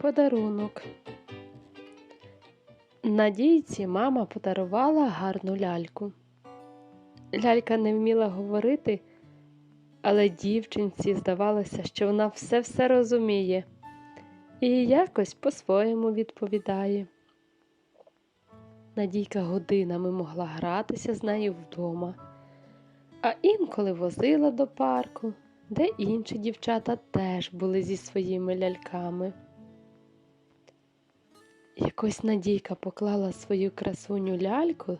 Подарунок. Надійці мама подарувала гарну ляльку. Лялька не вміла говорити, але дівчинці здавалося, що вона все-все розуміє і якось по-своєму відповідає. Надійка годинами могла гратися з нею вдома, а інколи возила до парку, де інші дівчата теж були зі своїми ляльками. Якось Надійка поклала свою красуню ляльку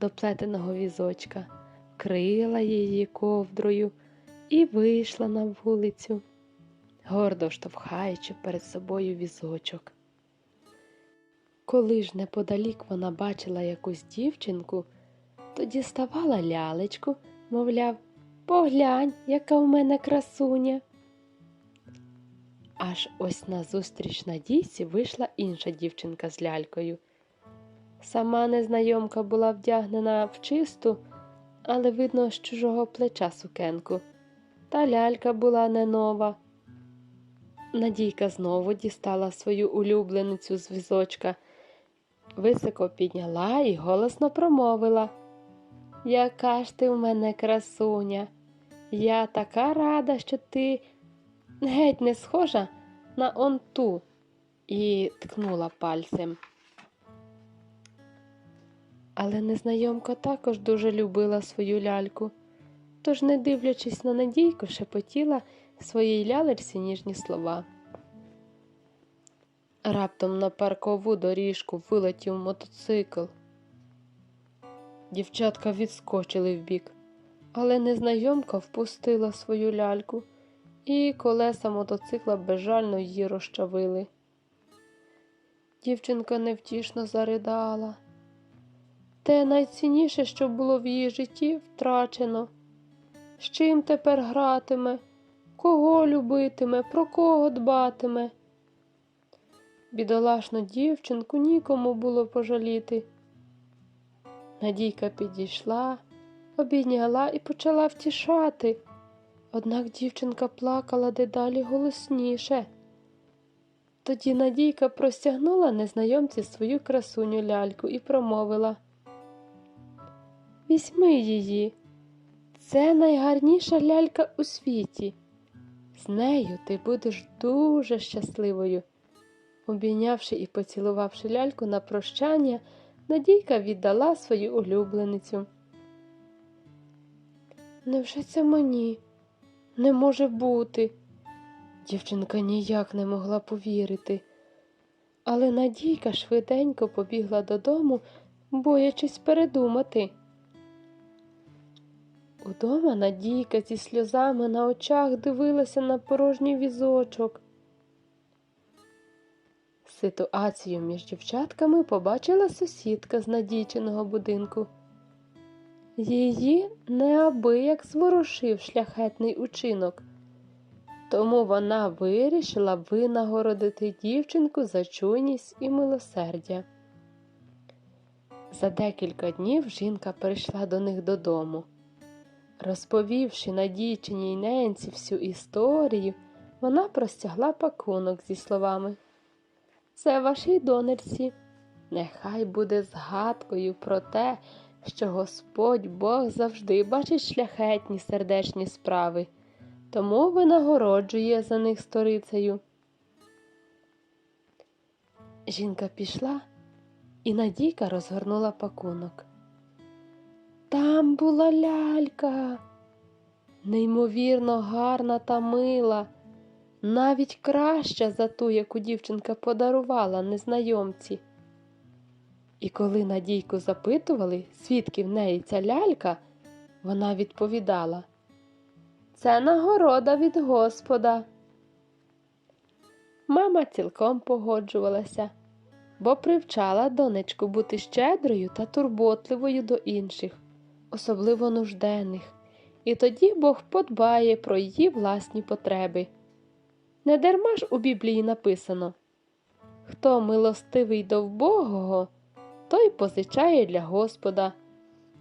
до плетеного візочка, крила її ковдрою і вийшла на вулицю, гордо штовхаючи перед собою візочок. Коли ж неподалік вона бачила якусь дівчинку, то діставала лялечку, мовляв, поглянь, яка в мене красуня. Аж ось назустріч Надійці вийшла інша дівчинка з лялькою. Сама незнайомка була вдягнена в чисту, але видно з чужого плеча сукенку. Та лялька була не нова. Надійка знову дістала свою улюбленицю з візочка, високо підняла і голосно промовила. Яка ж ти в мене красуня? Я така рада, що ти геть не схожа на он ту, і ткнула пальцем. Але незнайомка також дуже любила свою ляльку, тож, не дивлячись на надійку, шепотіла своїй лялечці ніжні слова. Раптом на паркову доріжку вилетів мотоцикл. Дівчатка відскочили вбік, але незнайомка впустила свою ляльку, і колеса мотоцикла безжально її розчавили. Дівчинка невтішно заридала. Те найцінніше, що було в її житті, втрачено. З чим тепер гратиме, кого любитиме, про кого дбатиме? Бідолашну дівчинку нікому було пожаліти. Надійка підійшла, обійняла і почала втішати. Однак дівчинка плакала дедалі голосніше. Тоді Надійка простягнула незнайомці свою красуню ляльку і промовила Візьми її, це найгарніша лялька у світі. З нею ти будеш дуже щасливою. Обійнявши і поцілувавши ляльку на прощання, Надійка віддала свою улюбленицю. Невже це мені? Не може бути. Дівчинка ніяк не могла повірити. Але Надійка швиденько побігла додому, боячись передумати. Удома Надійка зі сльозами на очах дивилася на порожній візочок. Ситуацію між дівчатками побачила сусідка з надійчиного будинку. Її неабияк зворушив шляхетний учинок, тому вона вирішила винагородити дівчинку за чуйність і милосердя. За декілька днів жінка прийшла до них додому. Розповівши надійчиній ненці всю історію, вона простягла пакунок зі словами Це вашій донечці. Нехай буде згадкою про те, що Господь Бог завжди бачить шляхетні сердечні справи, тому винагороджує за них сторицею. Жінка пішла, і Надійка розгорнула пакунок. Там була лялька, неймовірно гарна та мила, навіть краща за ту, яку дівчинка подарувала незнайомці. І коли Надійку запитували, звідки в неї ця лялька, вона відповідала Це нагорода від Господа. Мама цілком погоджувалася, бо привчала донечку бути щедрою та турботливою до інших, особливо нужденних, і тоді Бог подбає про її власні потреби. Не дарма ж у Біблії написано Хто милостивий до вбогого, той позичає для Господа,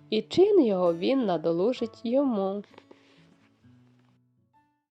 і чин його він надолужить йому.